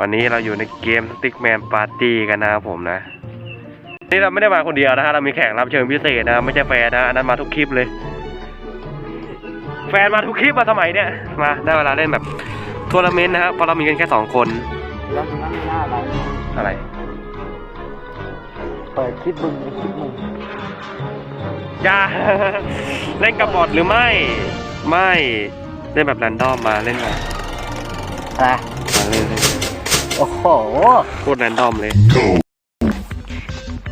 วันนี้เราอยู่ในเกม Stickman Party กันนะครับผมนะ นี่เราไม่ได้มาคนเดียวนะฮะเรามีแขกรับเชิญพิเศษนะไม่ใช่แฟนนะอันนั้นมาทุกคลิปเลย แฟนมาทุกคลิปมาสมัยเนี้ยมาได้เวลาเล่นแบบทัวร์นาเมนต์นะครับเพราะเรามีกันแค่สองคนแล้วมึงนั่งหน้าอะไร อะไร เปิดคลิปมึงในคลิปมึงอย่า เล่นกับบอทหรือไม่ ไม่เล่นแบบแรนดอมมาเล่นมาอะไร มาเล่นเล่น โอ้โห โคตรแรนดอมเลย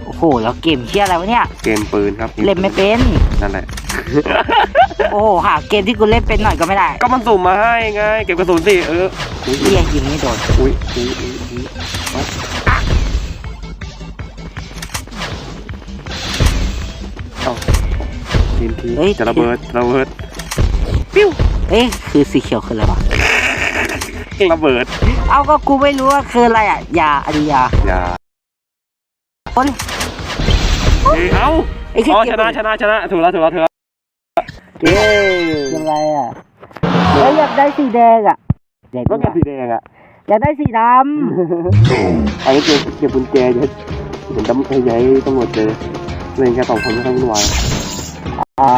โอ้โห แล้วเกมเชี่ยอะไรวะเนี่ย เกมปืนครับเล่นไม่เป็น นั่นแหละ โอ้โห หาเกมที่กูเล่นเป็นหน่อยก็ไม่ได้ก็มันสุ่มมาให้ไง เก็บกระสุนสิเอออุ้ยเรียกยิงไม่โดนอุ้ยอุ้ยอุ้ยอุ้ยวัดเอ้าทีนทีเฮ้ย จะระเบิดระเบิดเอ๊ะคือสีเขียวคืออะไรวะ ระเบิดเอาก็กูไม่รู้ว่าคืออะไรอะยาอริยาอย่าโอ้ย เอ้ยเอ้าไอ้แค่อ๋อเกชมนะชนะชนะถูกแล้วถูกแล้วถูกแล้วเย้เกมอะไรอะเฮ้ยอยากได้สีแดงอะแดงก็เก็บสีแดงอะอยากได้สีดไอ้เก็บเก็บกุญแจเดี๋ยวเห็นตำใหญ่ตำรวจเจอเล่นแค่สองคนไม่ต้องวุ่นวายำอ่า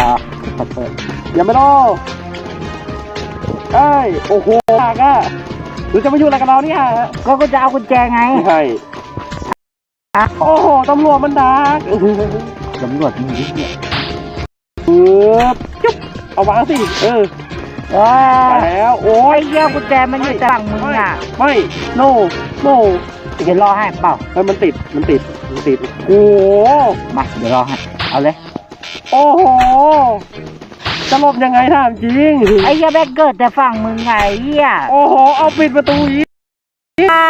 เปิดเปิดอย่าไม่รอ เอ้ย โอ้โหหากอะหรือจะมาอยู่อะไรกับเราเนี่ยก็กูจะเอากุญแจไงไม่ให้อะโอ้โหตำรวจมันดักตำรวจมึงดิเนี่ยเออจุ๊บเอาวางสิเออเอ้ยไปแล้วโอ้โอ้ยยเยี่ยกุญแจมันอยู่ฝั่งมึงอะไม่โนโนเดี๋ยวรอให้เปล่าเฮ้ยมันติดมันติดมันติดโอ้โหมาเดี๋ยวรอให้เอาเลยโอ้โห จะหลบยังไงถามจริง ไอ้เหี้ยแม่งเกิดแต่ฝั่งมึงไงเหี้ยโอ้โห เอาปิดประตูอีกอ่า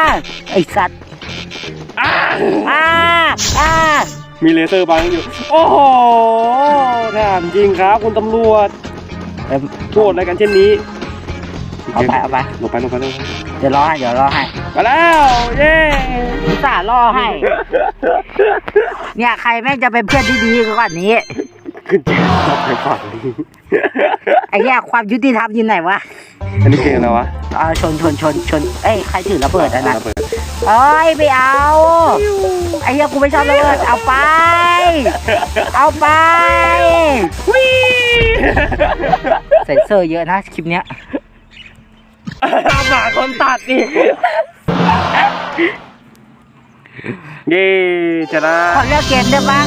ไอ้สัตว์อ่าอ่าอ่ามีเลเซอร์บังอยู่ โอ้โหถามจริงครับ คุณตำรวจเอ้ยโกรธอะไรกันเช่นนี้เอาไปเอาไปหลบไปหลบไปหลบไปเดี๋ยวรอให้เดี๋ยวรอให้ไปแล้ว เย้ อุตส่าห์รอให้ เนี่ยใครแม่งจะเป็นเพื่อนที่ดีกว่านี้ ขึ้นแจกลับไปฝั่งนี้ ไอ้เหี้ยความยุติธรรมอยู่ไหนวะอันนี้เกมอะไรวะอ่าชนชนชนชนเอ้ยใครถือระเบิดอะนะระเบิดเอ้ยไม่เอาไอ้เหี้ยกูไม่ชอบระเบิดเอาไป เอาไปวิ่เซ็นเซอร์เยอะนะคลิปเนี้ย ตามหาคนตัดดิ เย้ชนะขอเลือกเกมได้ปะ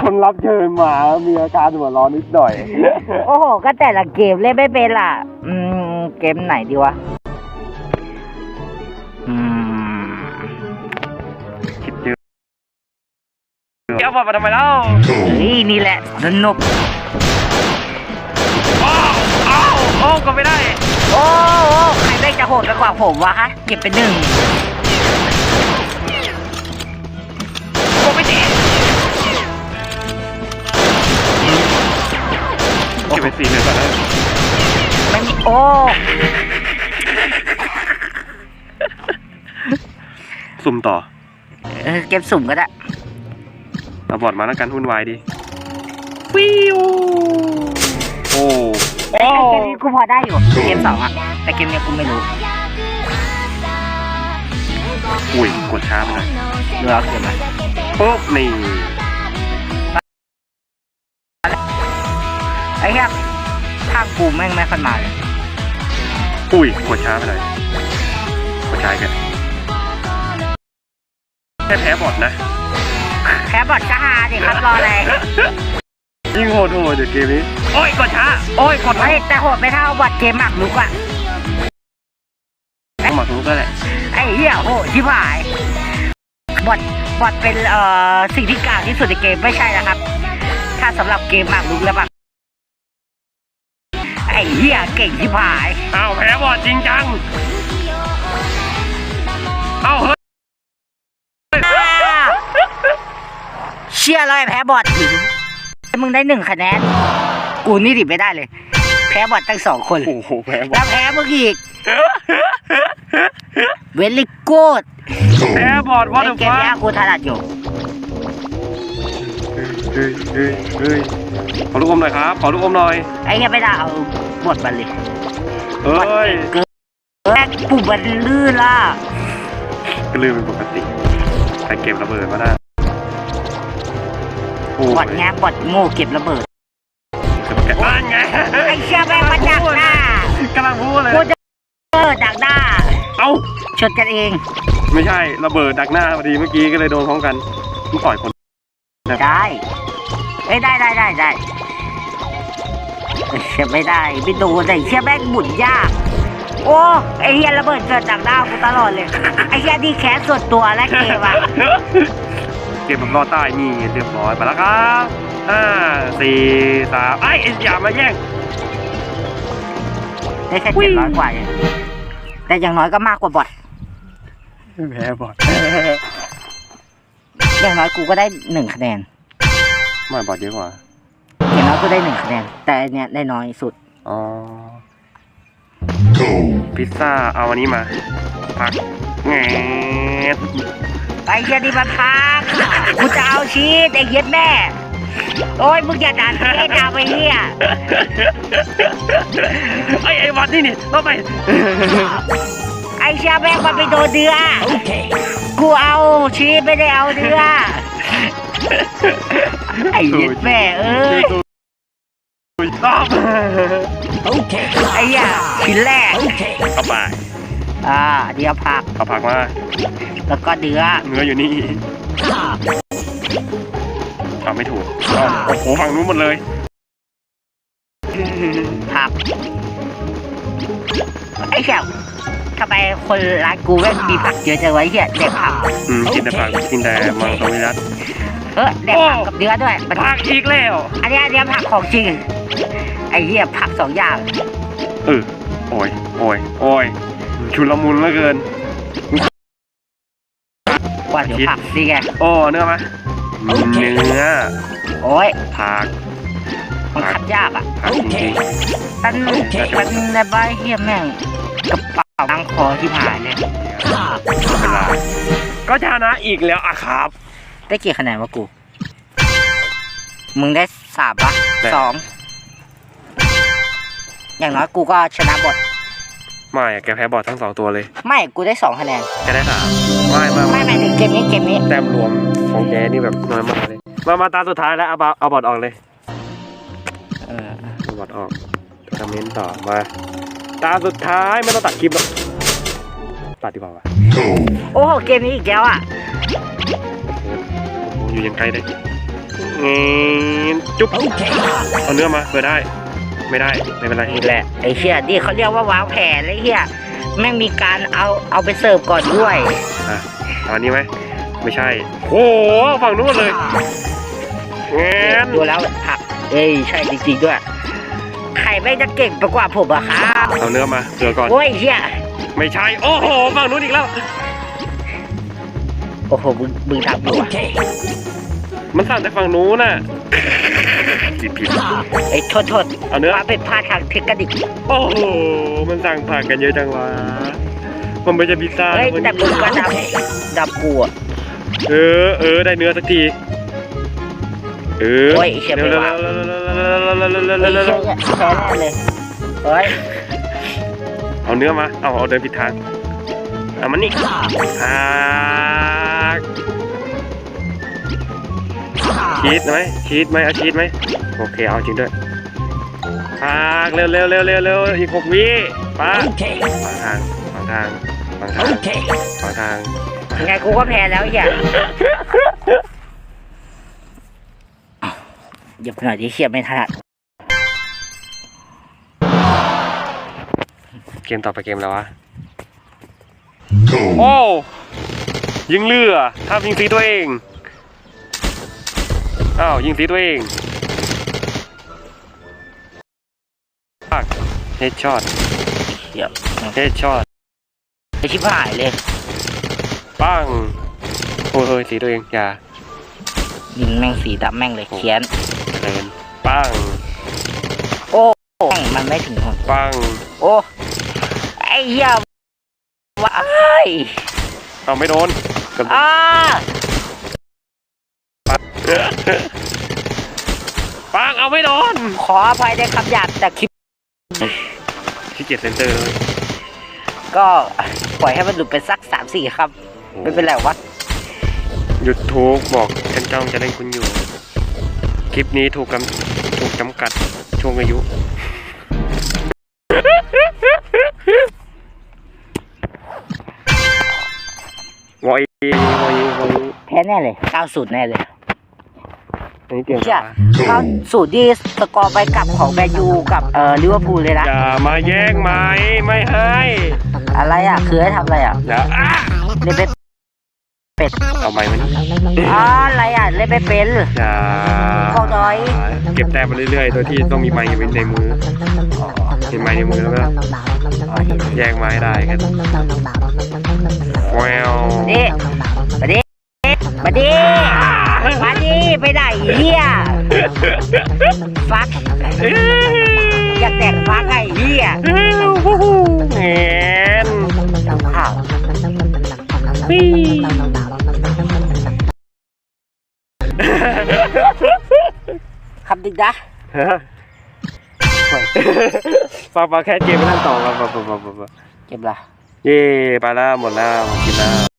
คนรับเชิญมา มีอาการหัวร้อนนิดหน่อย โอ้โห ก็แต่ละเกมเล่นไม่เป็นล่ะ อืม เกมไหนดีวะ อืมคิดเยอะเดี๋ยวบอกมาทำไมเล่าเฮ้ยนี่แหละ สนุกอ้าวอ้าว โอ้ก็ไม่ได้ โอ้โหใครได้จะโหดกว่าผมวะฮะเก็บเป็นหนึ่งก็ไม่ดีเก็บเป็นสี่เลยก่อนนะไม่มีโอ้สุ่มต่อเออเกมสุ่มก็ได้เอาบอดมาแล้วกันวุ่นวายดิวิวโอ้โอ้ไอ้ เกมนี้กูพอได้อยู่ เกมสองอะแต่เกมเนี้ยกูไม่รู้อุ้ยกดช้าไปหน่อยดูเอาเกมอะไรปุ๊บนี่ไอ้เหี้ยข้างกูแม่งไม่ค่อยมาเลยอุ้ยกดช้าไปหน่อยกดช้าแค่แค่แพ้บอดนะแค่บอดก็ฮาดิครับรออะไร ยิ่งโหดโหดเดี๋ยวเกมนี้ โอ้ยกดช้า โอ้ยกดเฮ้ยแต่โหดไม่เท่าบอดเกมหมักลุกอะต้องมาทุกก็แหละไอ้เหี้ยโหดที่ผายบอดบอดเป็นเอ่อสิ่งที่กลางที่สุดในเกมไม่ใช่นะครับ ถ้าสำหรับเกมหมากลุกแล้วแบบไอ้เหี้ยเก่งที่ผายอ้าวแพ้บอดจริงจังเอ้าเฮ้ยเชี่ยเลยแพ้บอดถึง มึงได้หนึ่งคะแนน กูนี่ดิไม่ได้เลย แพ้บอดตั้งสองคน โอ้โหแพ้บอแล้ดวแพ้มึงอีก เวลิโกดแพ้บอดว่าเล่เดนอะเกมฟ้านี้กูถนัดอยู่ เฮ้ยเฮ้ยเฮ้ยขอลูกอมหน่อยครับ ขอลูกอมหน่อย ไอ้เหี้ยไม่ได้เอาบทมาเลยโเอ้ยเกินแม่งปุ่มมันลื่นล่ะ ก็ลืมเป็นปกติใครเก็บระเบิดมาได้โอ้ บอดยแงบอดโง่เก็บระเบิดจะมาแกะอ่านไงไอ้เชี่ยแม่งมาดักหน้ากำลังพูดเลยกูจะเออดักหน้า เอ้าชนกันเอง ไม่ใช่ระเบิดดักหน้าพอดีเมื่อกี้ก็เลยโดนพร้อมกันมึงต่อยคนได้เอ้ยได้ได้ได้ได้เอ้ยเชี่ยไม่ได้ไม่ดูแต่เชี่ยแม่งหมุนยากโอ้ไอ้เฮียระเบิดเกิดจากหน้ากูตลอดเลย ไอ้เฮียนี่แค้นส่วนตัวและเกมอะ เก็บแบบรอดใต้นี่เรียบร้อยไปแล้วครับห้าสี่สามไอ้ยอย่ามาแย่งได้แค่เจ็ดร้อยกว่าเองแต่อย่างน้อยก็มากกว่าบอทแพ้บอดอย่างน้อยกูก็ได้หนึ่งคะแนนไม่บอดเยอะกว่าอย่างน้อยกูได้หนึ่งคะแนน แต่อันเนี้ยได้น้อยสุดอ๋อพิซซ่าเอาอันนี้มาผักแงด ไอ้เฮียนี่มาพักกูจะเอาชีสไอ้เหี้ย็ดแม่ โอ้ยมึงอย่าดันให้ดาวไปเฮียไอ้ไอ้บอดนี่นี่ต้องไป ไอ้เชียแม่งมันไปโดนเดือกูเอาชีสไม่ได้เอาเดือไอ้เหี้ย็ดแม่เอ้ยชอบไอ้เหี้ยชิ้นแรกเอาไป อ่าเดี๋ยวผัก เอาผักมา แล้วก็เดือเนื้ออยู่นี่เอาไม่ถูกเอาโอ้โหฝั่งนู้นหมดเลย ผัก ไอ้เหี้ยทำไมคนร้านกูแม่งมีผักเยอะจังวะไอ้เหี้ยเด็กผัก อืมกินแต่ผักกินแต่มังสวิรัตเออเด็กผักกับเนื้อด้วยมันผักอีกแล้ว อันเนี้ยอันเนี้ยผักของจริง ไอ้เหี้ยผักสองอย่าง เออโอ้ยโอ้ยโอ้ย ชุลมุนเหลือเกินว่าเดี๋ยวผักนี่ไง โอ้เนื้อไหมเนื้อโอ้ยผักมันคัดยากอะผักจริงมันมันในบ้านเฮียแม่งกระเป๋าตังคอที่หายเลยๆเวลาก็ชนะอีกแล้วอะครับ ได้กี่คะแนนวะกู มึงได้สามปะได้สองอย่างน้อยกูก็ชนะบท ไม่อะแกแพ้บอดทั้งสองตัวเลย ไม่กูได้สองคะแนน แกได้สามไม่ไม่ไม่ไม่หมายถึงเกมนี้เกมนี้ แต้มรวมของแกนี่แบบน้อยมากเลย มามาตาสุดท้ายแล้วเอาบอเอาบอดออกเลยเออเอาบอดออกคอมเมนต์ต่อมา ตาสุดท้ายไม่ต้องตัดคลิปหรอกตัดดีกว่าวะโอ้โหเกมนี้อีกแล้วอะโอ้โหอยู่ยังไกลเลยอืมจุ๊บเอาเนื้อมาเปิดได้ ไม่ได้ไม่เป็นไรนี่แหละไอ้เชี่ยนี่เขาเรียกว่าวางแผนเลยเฮียแม่งมีการเอาเอาไปเสิร์ฟก่อนด้วยอะเอาอันนี้ไหมไม่ใช่ โอ้โหฝั่งนู้นเลยงั้นดูแล้วผักเอ้ยใช่จริงๆด้วยใครไม่งจะเก่งไปกว่าผมอะครับเอาเนื้อมาเสือก่อนโอ้ยเฮียไม่ใช่ โอ้โหฝั่งนู้นอีกแล้ว โอ้โหมึงมึงทำอยู่อะมันสั่นแต่ฝั่งนู้นน่ะ ผิดผิดไอ้ยโทษโทษเอาเนื้อมาเป็นพลาดทางเทคนิคโอ้โห มันสั่งผักกันเยอะจังวะ มันไม่ใช่พิซซ่าเฮ้ยนะแต่มึงก็ดับดับกูอะ เออ เออ ได้เนื้อสักที เออโอ้ยไอ้เชี่ยเร็วไม่เร็วว่าเร็วเร็วเร็วเร็วเร็วเร็วไอ้เร็วเร็วเชี่ยแพ้แน่เลยเฮ้ยเอาเนื้อมา เอาเอาเดินผิดทาง เอามันนี่ผัก ชีสไหมชีสไหมเอาชีสไหมโอเคเอาจริงด้วยผักเร็วเร็วเร็วเร็วเร็วอีกหกวิป้าขวางทางขวางทางขวางทางขวางทางยังไงกูก็แพ้แล้วไอ้เฮียหยิบหน่อยดิเชี่ยไม่ถนัดเกมต่อไปเกมแล้ววะโอ้ยิงเรือห้ามยิงสีตัวเอง อ้าวยิงสีตัวเองปักเฮดช็อตเดี๋ยวเฮดช็อตไอชิบหายเลยปังโอ้ยเฮ้ยสีตัวเองอย่ายิงแม่งสีดำแม่งเลยเขียนเดินปังโอ้แม่งมันไม่ถึงหรอกปังโอ้ไอ้เหี้ยว้ายเอาไม่โดนเกับอ้า ปังเอาไม่โดนขออภัยในคำหยาบแต่คลิปขี้เกียจเซนเตอร์เลยก็ปล่อยให้มันหลุดไปสักสามสี่ครับ ไม่เป็นไรวะหยุดทุกบอกฉันจ้องจะเล่นคุณอยู่ คลิปนี้ถูกกำถูกจำกัดช่วงอายุ วอยวอยวอยแพ้แน่เลยเก้าสูตรแน่เลย อันนี้เตรียมเชี่ยเก้าสูตรที่สกอร์ไปกลับของแมนยูกับเอ่อลิเวอร์พูลเลยนะ อย่ามาแย่งไหมไม่ให้อะไรอะ คือให้ทำอะไรอะ อย่าอ้าเล่นไปเป็ดเอาไม้มันอ๋ออะไรอะ เล่นไปเป็น อย่าบอกหน่อย เก็บแต้มไปเรื่อยๆโดยที่ต้องมีไม้ในมือมีไม้ในมือแล้วก็แย่งไม้ได้กันแววนี่มาดิมาดิมาดิ ไปไหนเฮียฟักอยากแตกฟักไอ้เฮียแงนข่าวคำดึกนะฮะปาปาแค่เกมไม่ทันต่อปาปาปาปาปาเก็บละเย่ไปแล้วหมดแล้วหมดกินแล้ว